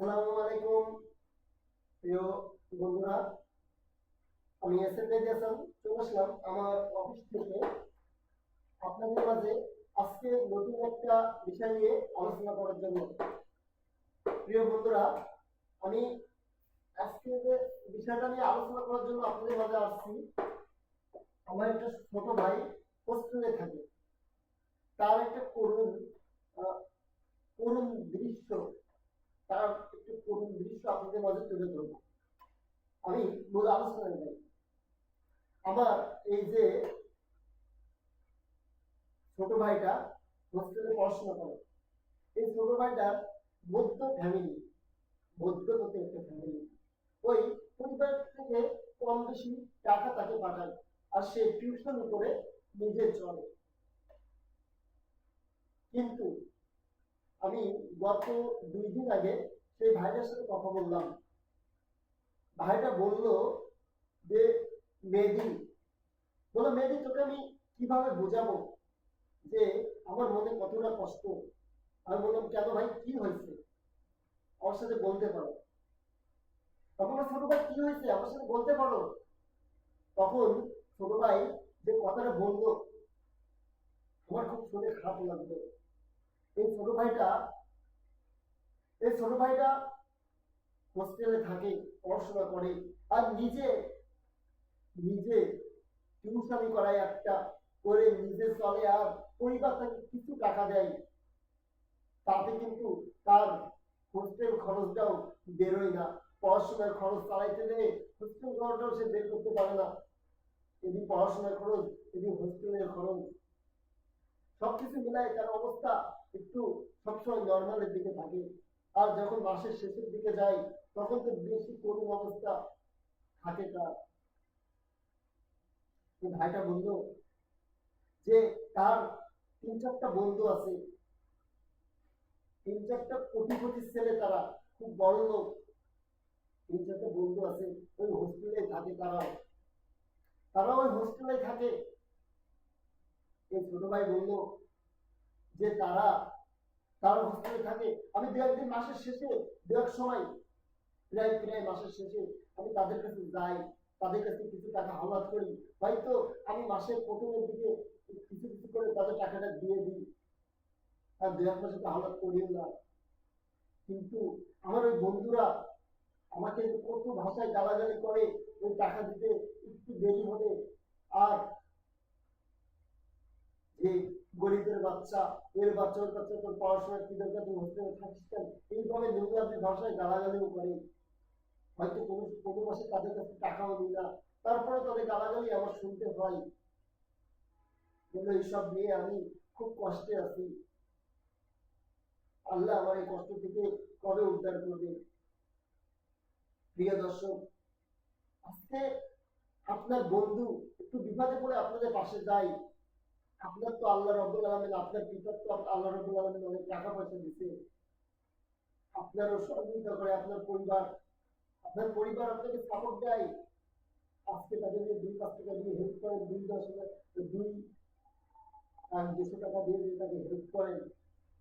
আসসালামু আলাইকুম। প্রিয় বন্ধুরা, আমি এস এম চলে আসলাম আমার অফিস থেকে। আপনাদের মাঝে আজকে নতুন একটা বিষয় নিয়ে আলোচনা করার জন্য। প্রিয় বন্ধুরা, আমি আজকে যে বিষয়টা নিয়ে আলোচনা করার জন্য আপনাদের মাঝে আসছি, আমার একটা ছোট ভাই হোস্টেলে থাকে। তার একটা করুণ করুণ দৃশ্য, তার করুণ দৃশ্য আপনাদের মাঝে তুলে ধরবো আমি মূল আলোচনায় যাই আমার এই যে ছোট ভাইটা হোস্টেলে পড়াশোনা করে, এই ছোট ভাইটার মধ্য ফ্যামিলি মধ্যবর্তী একটা ফ্যামিলি ওই পরিবার থেকে কম বেশি টাকা তাকে পাঠায় আর সে টিউশন করে নিজে চলে। কিন্তু আমি গত দুই দিন আগে সেই ভাইটার সাথে কথা বললাম। ভাইটা বলল যে, মেহেদি। বলো মেহেদি, তোকে আমি কীভাবে বোঝাবো যে আমার মনে কতটা কষ্ট? আমি বললাম, কেন ভাই, কি হয়েছে? আমার সাথে বলতে পারো। তখন ছোট ভাই, কি হয়েছে? আমার সাথে বলতে পারো। তখন ছোট ভাই যে কথাটা বলল, আমার খুব শুনে খারাপ লাগল। এই ছোট ভাইটা এই ছোট ভাইটা হোস্টেলে থাকে, পড়াশোনা করে আর নিজে নিজে টিউশনি করায় একটা, করে নিজে চলে আর পরিবার তাকে কিছু টাকা দেয়। তাতে কিন্তু তার হোস্টেল খরচটাও বেরোয় না। পড়াশোনার খরচ চালাইতে গেলে হোস্টেল খরচটাও সে বের করতে পারে না। এদিকে পড়াশোনার খরচ এদিকে হোস্টেলের খরচ। সবকিছু মিলাই তার অবস্থা একটু সবসময় নর্মালের দিকে থাকে। আর যখন মাসের শেষের দিকে যায় তখন তো বেশি করুণ অবস্থা থাকে তার। ভাইটা বলল যে, তার তিন চারটা বন্ধু আছে। তিন চারটা কোটিপতি ছেলে তারা, খুব বড় লোক। তিন চারটা বন্ধু আছে, ওই হোস্টেলে থাকে তারাও তারা ওই হোস্টেলে থাকে। এই ছোট ভাই বলল যে, তারা তারা হোস্টেলে থাকে। আমি দু একদিন মাসের শেষে দু এক সময়, প্রায় প্রায় মাসের শেষে আমি তাদের কাছে যাই, তাদের কাছে কিছু টাকা হাওলাত করি। হয়তো আমি মাসের প্রথমের দিকে কিছু কিছু করে তাদের টাকাটা দিয়ে দিই। আর দু এক মাসে তো হাওলাত করিও না। কিন্তু আমার ওই বন্ধুরা আমাকে কত ভাষায় গালাগালি করে, ওই টাকা দিতে একটু দেরি হলে। আর যে গরিবের বাচ্চা, এর বাচ্চা ওর বাচ্চা তোর পড়াশোনার কি দরকার? তুই হোস্টেলে থাকিস কেন? এইভাবে নোংরামি ভাষায় গালাগালিও করে। হয়তো কোনো কোনো মাসে তাদের কাছে টাকাও দিই না। তারপরে তাদের গালাগালি আমার শুনতে হয়। কিন্তু এইসব নিয়ে আমি খুব কষ্টে আছি। আল্লাহ আমার এই কষ্ট থেকে কবে উদ্ধার করবে? প্রিয় দর্শক, আজকে আপনার বন্ধু একটু বিপদে পড়ে আপনাদের পাশে যায়। আপনার তো আল্লাহ রব্বুল আলমিন আপনার পিতার তো আল্লাহ রব্বুল আলমিন অনেক টাকা পয়সা দিছে আপনারও সহযোগিতা করে আপনার পরিবার আপনার পরিবার আপনাকে সাপোর্ট দেয়। আজকে তাদেরকে দুই পাঁচ টাকা দিয়ে হেল্প করেন, দুই দশ হাজার, দুই আর দুশো টাকা দিয়ে দিয়ে তাকে হেল্প করেন,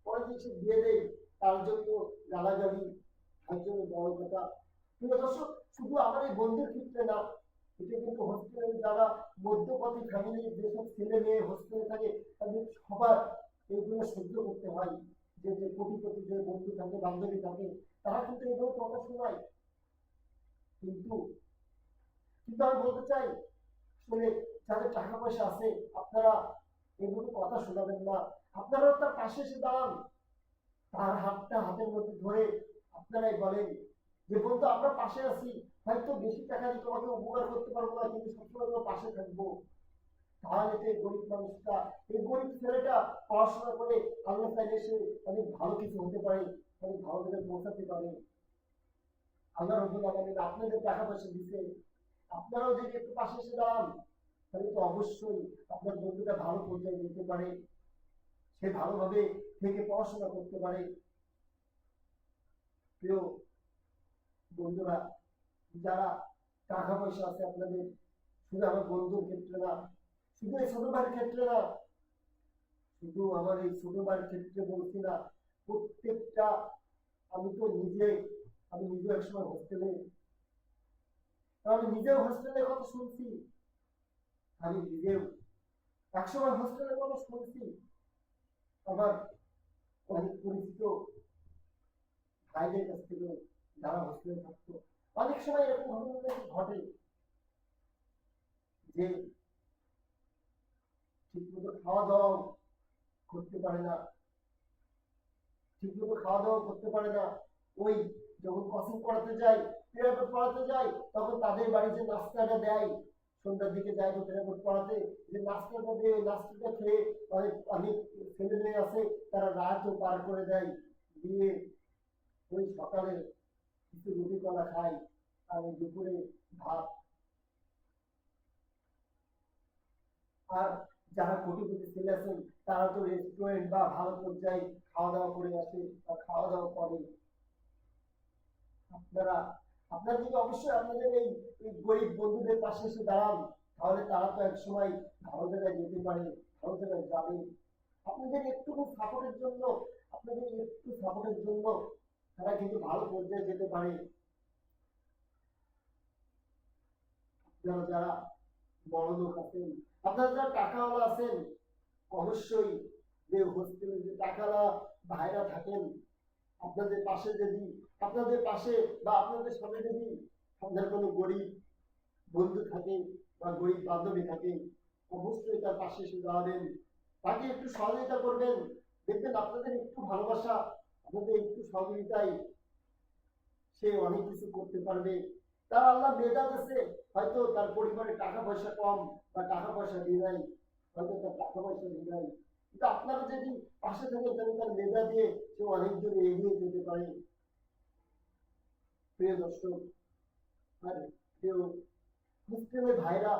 পরে কিছু দিয়ে দেয়, তার জন্য গালাগালি, তার জন্য বড় কথা। প্রিয় দর্শক, শুধু আমার এই বন্ধুর ক্ষেত্রে না এটা কিন্তু হোস্টেলে যারা মধ্যপথী ফ্যামিলির যেসব ছেলে মেয়ে হোস্টেলে থাকে, তাদের সবার এইগুলো সহ্য করতে হয়। যে যে কোটিপতি, যে বন্ধু থাকে, বান্ধবী থাকে, তারা কিন্তু এগুলো কথা শোনায় কিন্তু কিন্তু আমি বলতে চাই, আসলে যাদের টাকা পয়সা আছে, আপনারা এগুলো কথা শোনাবেন না। আপনারাও তার পাশে এসে দাঁড়ান। তার হাতটা হাতের মধ্যে ধরে আপনারাই বলেন যে বন্ধু আমরা পাশে আছি। হয়তো বেশি টাকা দিয়ে তোমাকে উপকার করতে পারব না, কিন্তু সবসময় তোমার পাশে থাকব। তাহলে তো গরিব মানুষটা এই গরিব ছেলেটা পড়াশোনা করে আল্লাহ চাইলে সে অনেক ভালো কিছু হতে পারে, অনেক ভালো জায়গায় পৌঁছাতে পারে। আল্লাহ রব্বুল আলামিন আপনাদের টাকা পয়সা দিচ্ছে আপনারাও যদি একটু পাশে এসে দাঁড়ান, তাহলে তো অবশ্যই আপনার বন্ধুটা ভালো পর্যায়ে যেতে পারে, সে ভালোভাবে থেকে পড়াশোনা করতে পারে। প্রিয় বন্ধুরা যারা টাকা পয়সা আছে আপনাদের, শুধু আমার বন্ধুর ক্ষেত্রে না, শুধু এই ছোট ভাইয়ের ক্ষেত্রে না, শুধু আমার এই ছোট ভাইয়ের ক্ষেত্রে বলছি না, প্রত্যেকটা, আমি তো নিজে, আমি নিজেও একসময় হোস্টেলে আমি নিজেও হোস্টেলের কথা শুনছি, আমি নিজেও একসময় হোস্টেলের কথা শুনছি, আমার অনেক পরিচিত ভাইদের কাছ থেকে যারা হোস্টেলে থাকতো অনেক সময় এরকম ঘটনা ঘটে যে ঠিকমতো খাওয়া দাওয়া করতে পারে না, ঠিকমতো খাওয়া দাওয়া করতে পারে না। ওই যখন কোচিং পড়াতে যায় প্রেরাপট পড়াতে যায়, তখন তাদের বাড়িতে নাস্তাটা দেয়, সন্ধ্যার দিকে যাই তো প্রেরাপট পড়াতে, যে নাস্তাটা দেয়, ওই নাস্তাটা খেয়ে অনেক অনেক ছেলে মেয়ে আছে তারা রাতও পার করে দেয় দিয়ে ওই সকালে কিছু রুটি কলা খাই ওই দুপুরে ভাত আর যারা কোটিপতি ছেলে আছেন, তারা তো রেস্টুরেন্ট বা ভালো পর্যায়ে খাওয়া দাওয়া করে আসে বা খাওয়া দাওয়া করে। আপনারা আপনারা যদি অবশ্যই আপনাদের এই গরিব বন্ধুদের পাশে এসে দাঁড়ান, তাহলে তারা তো এক সময় ভালো জায়গায় যেতে পারে, ভালো জায়গায় যাবে। আপনাদের একটু সাপোর্টের জন্য, আপনাদের একটু সাপোর্টের জন্য তারা কিন্তু ভালো পর্যায়ে যেতে পারে। যারা যারা বড় লোক আছেন, আপনারা যারা টাকাওয়ালা আছেন, অবশ্যই যে হোস্টেলে যে টাকাওয়ালা ভাইরা থাকেন, আপনাদের পাশে যদি, আপনাদের পাশে বা আপনাদের সামনে যদি আপনার কোনো গরিব বন্ধু থাকে বা গরিব বান্ধবী থাকে, অবশ্যই তার পাশে এসে দাঁড়াবেন। তাকে একটু সহযোগিতা করবেন। দেখবেন আপনাদের একটু ভালোবাসা, আপনাদের একটু সহযোগিতায় সে অনেক কিছু করতে পারবে। তার আল্লাহ মেধা আছে হয়তো তার পরিবারে টাকা পয়সা কম বা টাকা পয়সা দিয়ে নাই, হয়তো তার টাকা পয়সা দিয়ে নাই। কিন্তু আপনারা যদি পাশে থাকেন, তাহলে তার মেধা দিয়ে সে অনেক দূর এগিয়ে যেতে পারে। প্রিয় দর্শক, আর প্রিয় মুসলিমের ভাইরা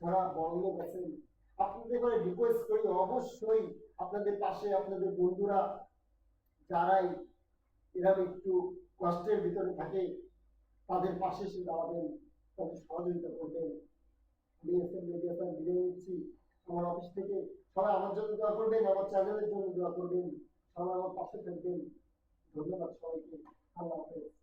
যারা বড় লোক আছেন, আপনাদের করে রিকোয়েস্ট করি, অবশ্যই আপনাদের পাশে আপনাদের বন্ধুরা, যারাই এরকম একটু কষ্টের ভিতরে থাকে তাদের পাশে এসে দাঁড়াবেন, তাদের সহযোগিতা করবেন। আমি এস এম স্যার বিদায় নিচ্ছি। আমার অফিস থেকে সবাই আমার জন্য দোয়া করবেন, আমার চ্যানেলের জন্য দোয়া করবেন। সবাই আমার পাশে থাকবেন। ধন্যবাদ সবাইকে। আল্লাহ হাফেজ।